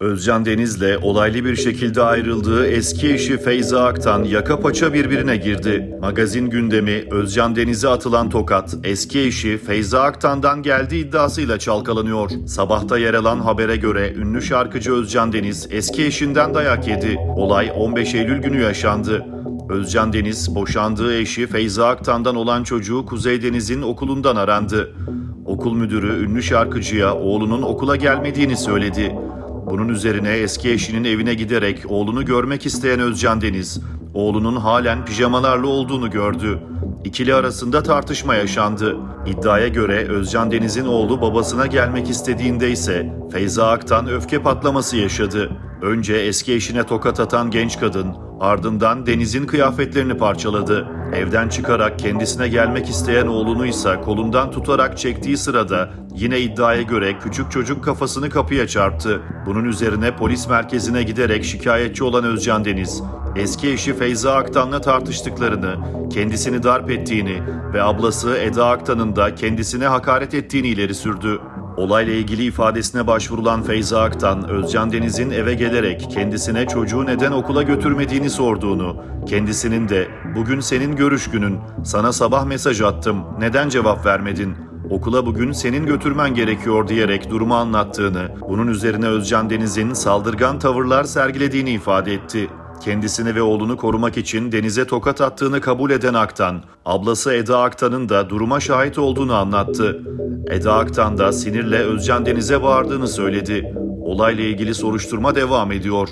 Özcan Deniz'le olaylı bir şekilde ayrıldığı eski eşi Feyza Aktan yaka paça birbirine girdi. Magazin gündemi Özcan Deniz'e atılan tokat eski eşi Feyza Aktan'dan geldiği iddiasıyla çalkalanıyor. Sabahta yer alan habere göre ünlü şarkıcı Özcan Deniz eski eşinden dayak yedi. Olay 15 Eylül günü yaşandı. Özcan Deniz boşandığı eşi Feyza Aktan'dan olan çocuğu Kuzey Deniz'in okulundan arandı. Okul müdürü ünlü şarkıcıya oğlunun okula gelmediğini söyledi. Bunun üzerine eski eşinin evine giderek oğlunu görmek isteyen Özcan Deniz, oğlunun halen pijamalarla olduğunu gördü. İkili arasında tartışma yaşandı. İddiaya göre Özcan Deniz'in oğlu babasına gelmek istediğinde ise Feyza Aktan öfke patlaması yaşadı. Önce eski eşine tokat atan genç kadın, ardından Deniz'in kıyafetlerini parçaladı. Evden çıkarak kendisine gelmek isteyen oğlunu ise kolundan tutarak çektiği sırada yine iddiaya göre küçük çocuk kafasını kapıya çarptı. Bunun üzerine polis merkezine giderek şikayetçi olan Özcan Deniz, eski eşi Feyza Aktan'la tartıştıklarını, kendisini darp ettiğini ve ablası Eda Aktan'ın da kendisine hakaret ettiğini ileri sürdü. Olayla ilgili ifadesine başvurulan Feyza Aktan, Özcan Deniz'in eve gelerek kendisine çocuğu neden okula götürmediğini sorduğunu, kendisinin de bugün senin görüş günün, sana sabah mesaj attım, neden cevap vermedin, okula bugün senin götürmen gerekiyor diyerek durumu anlattığını, bunun üzerine Özcan Deniz'in saldırgan tavırlar sergilediğini ifade etti. Kendisini ve oğlunu korumak için denize tokat attığını kabul eden Aktan, ablası Eda Aktan'ın da duruma şahit olduğunu anlattı. Eda Aktan da sinirle Özcan Deniz'e bağırdığını söyledi. Olayla ilgili soruşturma devam ediyor.